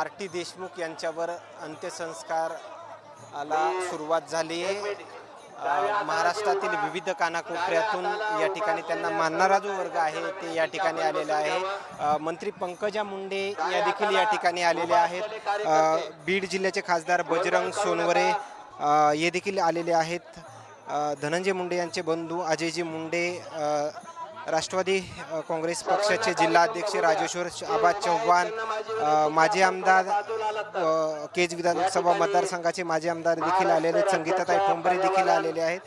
R T Deshmukh यांच्यावर अंत्यसंस्काराला सुरुवात झाली आहे. महाराष्ट्रातील विविध कानाकोपऱ्यातून या ठिकाणी त्यांना मानणारा जो वर्ग आहे ते या ठिकाणी आलेला आहे. मंत्री पंकजा मुंडे या देखील या ठिकाणी आलेल्या आहेत. बीड जिल्ह्याचे खासदार बजरंग सोनवरे हे देखील आलेले आहेत. धनंजय मुंडे यांचे बंधू अजयजी मुंडे राष्ट्रवादी काँग्रेस पक्षाचे जिल्हाध्यक्ष राजेश्वर आबा चव्हाण माजी आमदार केज विधानसभा मतदारसंघाचे माजी आमदार देखील आलेले आहेत. संगीताताई ठोंबरे देखील आलेले आहेत.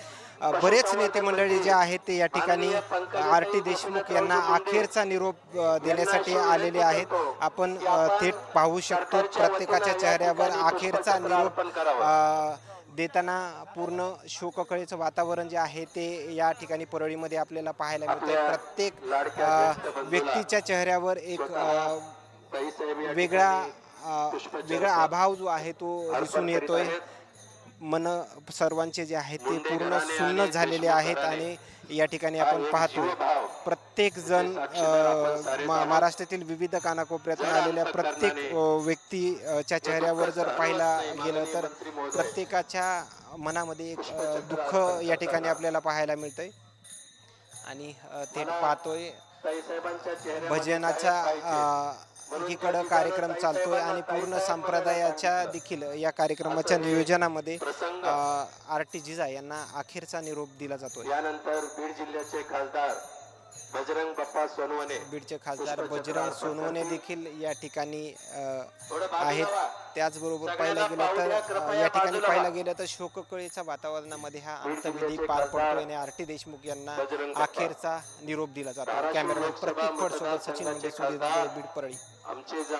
बरेच नेते मंडळी जे आहेत ते या ठिकाणी आर टी देशमुख यांना अखेरचा निरोप देण्यासाठी आलेले आहेत. आपण थेट पाहू शकतो प्रत्येकाच्या चेहऱ्यावर अखेरचा निरोप देताना पूर्ण शोककळेचं वातावरण जे आहे ते या ठिकाणी परळीमध्ये आपल्याला पाहायला मिळते प्रत्येक व्यक्तीच्या चेहऱ्यावर एक वेगळा वेगळा अभाव जो आहे तो दिसून येतोय. मन सर्वांचे जे आहेत ते पूर्ण सुन्न झालेले आहेत आणि या ठिकाणी आपण पाहतो. प्रत्येक जण महाराष्ट्रातील विविध कानाकोपऱ्यातून आलेल्या प्रत्येक व्यक्तीच्या चेहऱ्यावर जर पाहिला गेलं तर प्रत्येकाच्या मनामध्ये एक दुःख या ठिकाणी आपल्याला पाहायला मिळतंय. आणि थेट पाहतोय भजनाचा अ, एकीकडं कार्यक्रम चालतोय आणि पूर्ण संप्रदायाच्या देखील या कार्यक्रमाच्या नियोजनामध्ये आर टी जिजा यांना अखेरचा निरोप दिला जातोय. यानंतर बीड जिल्ह्याचे खासदार बजरंग बाप्पा सोनवणे. बीडचे खासदार बजरंग सोनवणे देखील या ठिकाणी आहेत. त्याचबरोबर पाहिलं गेलं तर या ठिकाणी पाहिलं गेलं तर शोककळीच्या वातावरणामध्ये हा अंतविधी पार पडतोय आणि आर टी देशमुख यांना अखेरचा निरोप दिला जातो. कॅमेरामॅन प्रतीक फड सोबत सचिन बीड परळी